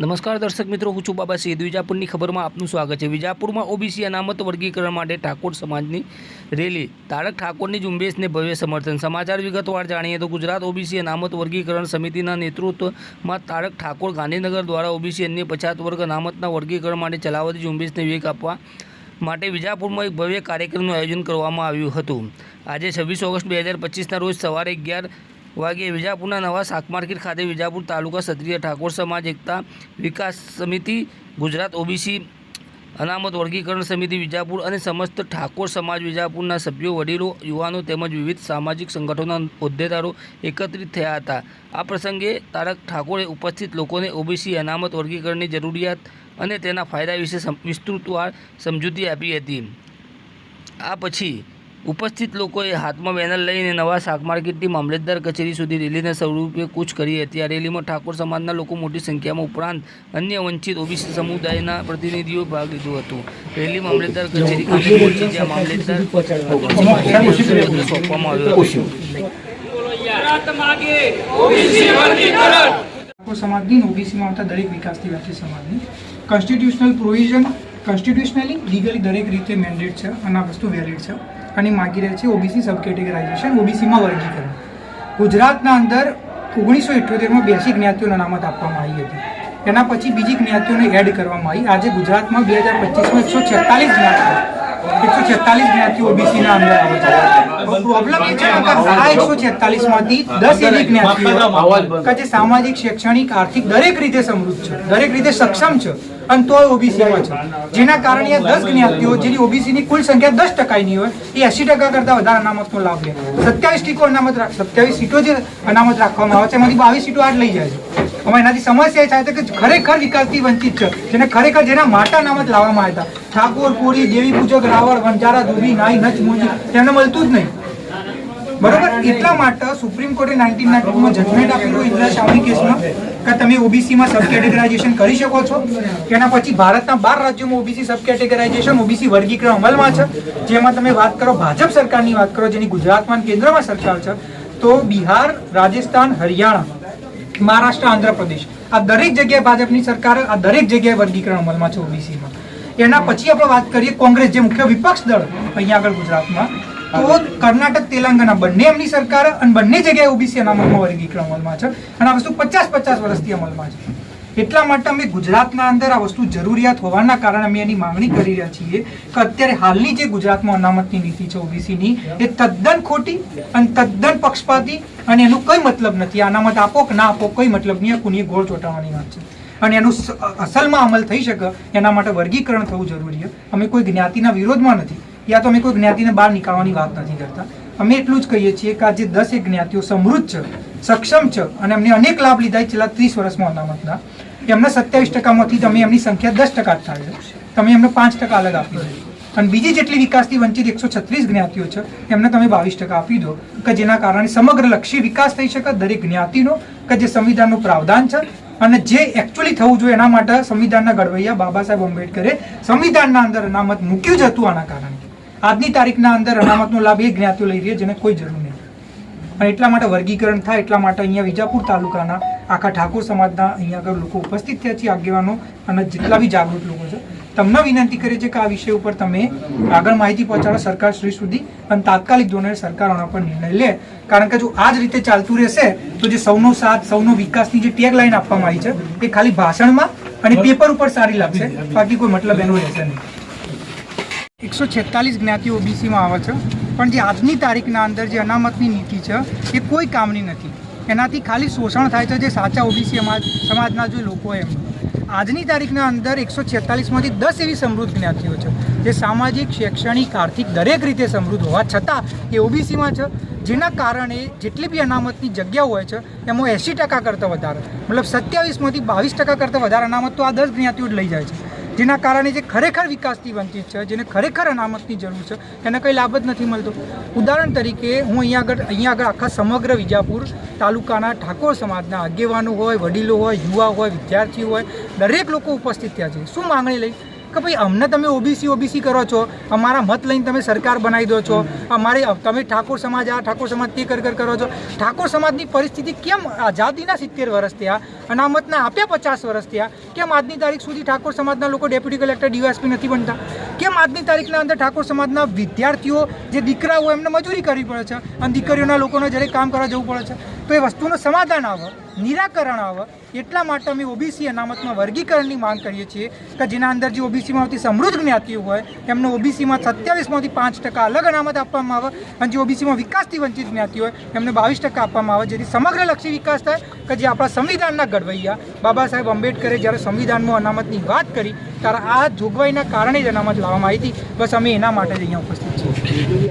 નમસ્કાર દર્શક મિત્રો, હું છું બાબા સૈદ વિજાપુરની ખબરમાં આપનું સ્વાગત છે. વિજાપુરમાં ઓબીસી અનામત વર્ગીકરણ માટે ઠાકોર સમાજની રેલી. તારક ઠાકોરની ઝુંબેશને ભવ્ય સમર્થન. સમાચાર વિગતવાર જાણીએ તો ગુજરાત ઓબીસી અનામત વર્ગીકરણ સમિતિના નેતૃત્વમાં તારક ઠાકોર ગાંધીનગર દ્વારા ઓબીસી અન્ય પછાત વર્ગ અનામતના વર્ગીકરણ માટે ચલાવતી ઝુંબેશને વેગ આપવા માટે વિજાપુરમાં એક ભવ્ય કાર્યક્રમનું આયોજન કરવામાં આવ્યું હતું. આજે છવ્વીસ ઓગસ્ટ બે હજાર પચીસના રોજ સવારે અગિયાર વાગે વિજાપુરના નવા શાક માર્કેટ ખાતે વિજાપુર તાલુકા ક્ષત્રિય ઠાકોર સમાજ એકતા વિકાસ સમિતિ, ગુજરાત ઓબીસી અનામત વર્ગીકરણ સમિતિ વિજાપુર અને સમસ્ત ઠાકોર સમાજ વિજાપુરના સભ્યો, વડીલો, યુવાનો તેમજ વિવિધ સામાજિક સંગઠનોના હોદ્દેદારો એકત્રિત થયા હતા. આ પ્રસંગે તારક ઠાકોરે ઉપસ્થિત લોકોને ઓબીસી અનામત વર્ગીકરણની જરૂરિયાત અને તેના ફાયદા વિશે વિસ્તૃતવાર સમજૂતી આપી હતી. આ પછી ઉપસ્થિત લોકોએ હાથમાં બેનર લઈને નવા શાક માર્કેટથી મામલતદાર કચેરી સુધી રેલીને સ્વરૂપે કૂચ કરી હતી આ રેલીમાં ઠાકોર સમાજના લોકો મોટી સંખ્યામાં ઉપરાંત અન્ય વંચિત ઓબીસી સમુદાયના પ્રતિનિધિઓ ભાગ લીધો હતો રેલી મામલતદાર કચેરી ખાતે પહોંચી જ્યાં મામલતદાર સોંપવામાં આવ્યો હતો ઠાકોર સમાજની ઓબીસીમાં આવતા દરેક વિકાસથી વ્યાપી સમાજની કોન્સ્ટિટ્યુશનલ પ્રોવિઝન કોન્સ્ટિટ્યુશનલી લીગલી દરેક રીતે મેન્ડેટ છે અને આ વસ્તુ વેલિડ છે અને માગી રહે છે ઓબીસી સબ કેટેગરાઇઝેશન ઓબીસીમાં વર્ગીકરણ. ગુજરાતના અંદર ઓગણીસો ઇઠ્યોતેરમાં બેસી જ્ઞાતિઓને અનામત આપવામાં આવી હતી. એના પછી બીજી જ્ઞાતિઓને એડ કરવામાં આવી. આજે ગુજરાતમાં બે હજાર પચીસમાં એકસો છેતાલીસ જ્ઞાતિઓ એકસો છેતાલીસ જ્ઞાતિઓ ઓબીસીના અંદર આવે છે. પ્રોબ્લેમ એ છે કે આ એકસો છેતાલીસમાંથી દસ એવી જ્ઞાતિઓ કે જે સામાજિક શૈક્ષણિક આર્થિક દરેક રીતે સમૃદ્ધ છે દરેક રીતે સક્ષમ છે અને તોય ઓબીસીમાં છે. જેના કારણે આ દસ જ્ઞાતિઓ જેની ઓબીસીની કુલ સંખ્યા દસ ટકાની હોય એ એસી ટકા કરતા વધારે અનામતનો લાભ લે. સત્યાવીસ ટીકો અનામત સત્યાવીસ સીટો જે અનામત રાખવામાં આવે છે એમાંથી બાવીસ સીટો આજ લઈ જાય છે. હવે એનાથી સમસ્યા એ થાય છે કે ખરેખર વિકાસથી વંચિત છે. જેને ખરેખર જેના માટા નામ જ લાવવામાં આવ્યા હતા. ઠાકોર, પુરી, દેવી પૂજક રાવળ વંજારા ધોબી નાઈ, નચ, મુજી, તેમને મળતું જ નહીં. બરોબર? એટલા માટે સુપ્રીમ કોર્ટે નાઇન્ટીન નાઇન્ટીમાં જજમેન્ટ આપેલું ઇન્દિરા શાહની કેસમાં કે તમે ઓબીસીમાં સબ કેટેગરાઇઝેશન કરી શકો છો. એના પછી ભારતના બાર રાજ્યોમાં ઓબીસી સબ કેટેગરાઇઝેશન ઓબીસી વર્ગીકરણ અમલમાં છે. જેમાં તમે વાત કરો ભાજપ સરકારની વાત કરો, જેની ગુજરાતમાં કેન્દ્રમાં સરકાર છે, તો બિહાર, રાજસ્થાન, હરિયાણા મહારાષ્ટ્ર આંધ્રપ્રદેશ. આ દરેક જગ્યાએ ભાજપની સરકાર આ દરેક જગ્યાએ વર્ગીકરણ અમલમાં છે ઓબીસીમાં. એના પછી આપણે વાત કરીએ કોંગ્રેસ જે મુખ્ય વિપક્ષ દળ અહીંયા આગળ ગુજરાતમાં તો કર્ણાટક તેલંગાણા બંને એમની સરકાર અને બંને જગ્યાએ ઓબીસી અનામતમાં વર્ગીકરણ અમલમાં છે. અને આ વસ્તુ પચાસ પચાસ વર્ષથી અમલમાં છે. એટલા માટે અમે ગુજરાતના અંદર આ વસ્તુ જરૂરિયાત હોવાના કારણે અમે એની માંગણી કરી રહ્યા છીએ કે અત્યારે હાલની જે ગુજરાતમાં અનામતની નીતિ છે ઓબીસીની, એ તદ્દન ખોટી અને તદ્દન પક્ષપાતી અને એનું કંઈ મતલબ નથી. અનામત આપો કે ના આપો, કોઈ મતલબ નહીં. કુની ગોળ ચોંટાવાની વાત છે. અને એનું અસલમાં અમલ થઈ શકે એના માટે વર્ગીકરણ થવું જરૂરી છે. અમે કોઈ જ્ઞાતિના વિરોધમાં નથી. યા તો અમે કોઈ જ્ઞાતિને બહાર નીકાળવાની વાત નથી કરતા. અમે એટલું જ કહીએ છીએ કે આ જે દસ એક જ્ઞાતિઓ સમૃદ્ધ છે, સક્ષમ છે અને એમને અનેક લાભ લીધા છેલ્લા ત્રીસ વર્ષમાં અનામતના. એમને સત્યાવીસ ટકામાંથી તમે એમની સંખ્યા દસ ટકા જ થાય છે. તમે એમને પાંચ ટકા અલગ આપી દો. અને બીજી જેટલી વિકાસથી વંચિત એકસો છત્રીસ જ્ઞાતિઓ છે, એમને તમે બાવીસ ટકા આપી દો કે જેના કારણે સમગ્ર લક્ષી વિકાસ થઈ શકે, દરેક જ્ઞાતિનો, કે જે સંવિધાનનું પ્રાવધાન છે અને જે એકચ્યુઅલી થવું જોઈએ એના માટે સંવિધાનના ઘડવૈયા બાબા સાહેબ આંબેડકરે સંવિધાનના અંદર અનામત મૂક્યું જ હતું આના કારણે. આજની તારીખના અંદર અનામતનો લાભ એ જ્ઞાતિઓ લઈ રહી છે, જેને કોઈ જરૂર નહીં. અને એટલા માટે વર્ગીકરણ થાય, એટલા માટે અહીંયા વિજાપુર તાલુકાના આખા ઠાકોર સમાજના અહીંયા આગળ લોકો ઉપસ્થિત થયા છે, આગેવાનો અને જેટલા બી જાગૃત લોકો છે. તમને વિનંતી કરીએ છીએ કે આ વિષય ઉપર તમે આગળ માહિતી પહોંચાડો સરકાર શ્રી સુધી અને તાત્કાલિક ધોરણે સરકાર આના પર નિર્ણય લે. કારણ કે જો આ જ રીતે ચાલતું રહેશે, તો જે સૌનો સાથ, સૌનો વિકાસની જે ટેગ લાઈન આપવામાં આવી છે, એ ખાલી ભાષણમાં અને પેપર ઉપર સારી લાગશે. બાકી કોઈ મતલબ એનો રહેશે નહીં. એકસો છેતાલીસ જ્ઞાતિ ઓબીસીમાં આવે છે. પણ જે આજની તારીખના અંદર જે અનામતની નીતિ છે, એ કોઈ કામની નથી. એનાથી ખાલી શોષણ થાય છે જે સાચા ઓબીસી સમાજના જે લોકો એમ આજની તારીખના અંદર એકસો છેતાલીસમાંથી દસ એવી સમૃદ્ધ જ્ઞાતિઓ છે, જે સામાજિક, શૈક્ષણિક, આર્થિક દરેક રીતે સમૃદ્ધ હોવા છતાં એ ઓબીસીમાં છે. જેના કારણે જેટલી બી અનામતની જગ્યાઓ હોય છે, એમાં એંસી ટકા કરતાં વધારે. મતલબ સત્યાવીસમાંથી બાવીસ ટકા કરતાં વધારે અનામત તો આ દસ જ્ઞાતિઓ જ લઈ જાય છે. જેના કારણે જે ખરેખર વિકાસથી વંચિત છે, જેને ખરેખર અનામતની જરૂર છે એને કંઈ લાભ જ નથી મળતો. ઉદાહરણ તરીકે, હું અહીંયા આગળ અહીંયા આગળ આખા સમગ્ર વિજાપુર તાલુકાના ઠાકોર સમાજના આગેવાનો હોય, વડીલો હોય, યુવા હોય, વિદ્યાર્થીઓ હોય, દરેક લોકો ઉપસ્થિત થયા છે. શું માંગણી લઈ? કે ભાઈ અમને તમે ઓબીસી ઓબીસી કરો છો, અમારા મત લઈને તમે સરકાર બનાવી દો છો, અમારે તમે ઠાકોર સમાજ આ, ઠાકોર સમાજ તે કર કર છો. ઠાકોર સમાજની પરિસ્થિતિ કેમ આઝાદીના સિત્તેર વર્ષ થયા, અનામતના આપ્યા પચાસ વર્ષ થયા, કેમ આજની તારીખ સુધી ઠાકોર સમાજના લોકો ડેપ્યુટી કલેક્ટર, ડીવાયસપી નથી બનતા? કેમ આજની તારીખના અંદર ઠાકોર સમાજના વિદ્યાર્થીઓ, જે દીકરાઓ, એમને મજૂરી કરવી પડે છે, અને દીકરીઓના લોકોને જ્યારે કામ કરવા જવું પડે છે? તો એ વસ્તુનું સમાધાન આવે, નિરાકરણ આવે. એટલા માટે અમે ઓબીસી અનામતમાં વર્ગીકરણની માંગ કરીએ છીએ કે જેના અંદર જે ઓબીસીમાં આવતી સમૃદ્ધ જ્ઞાતિઓ હોય, એમને ઓબીસીમાં સત્યાવીસમાંથી પાંચ ટકા અલગ અનામત આપવામાં આવે અને જે ઓબીસીમાં વિકાસથી વંચિત જ્ઞાતિ હોય, એમને બાવીસ ટકા આપવામાં આવે, જેથી સમગ્રલક્ષી વિકાસ થાય કે જે આપણા સંવિધાનના ઘડવૈયા. બાબા સાહેબ આંબેડકરે જ્યારે સંવિધાનમાં અનામતની વાત કરી, ત્યારે આ જોગવાઈના કારણે જ અનામત લાવવામાં આવી હતી. બસ અમે એના માટે જ અહીંયા ઉપસ્થિત છીએ.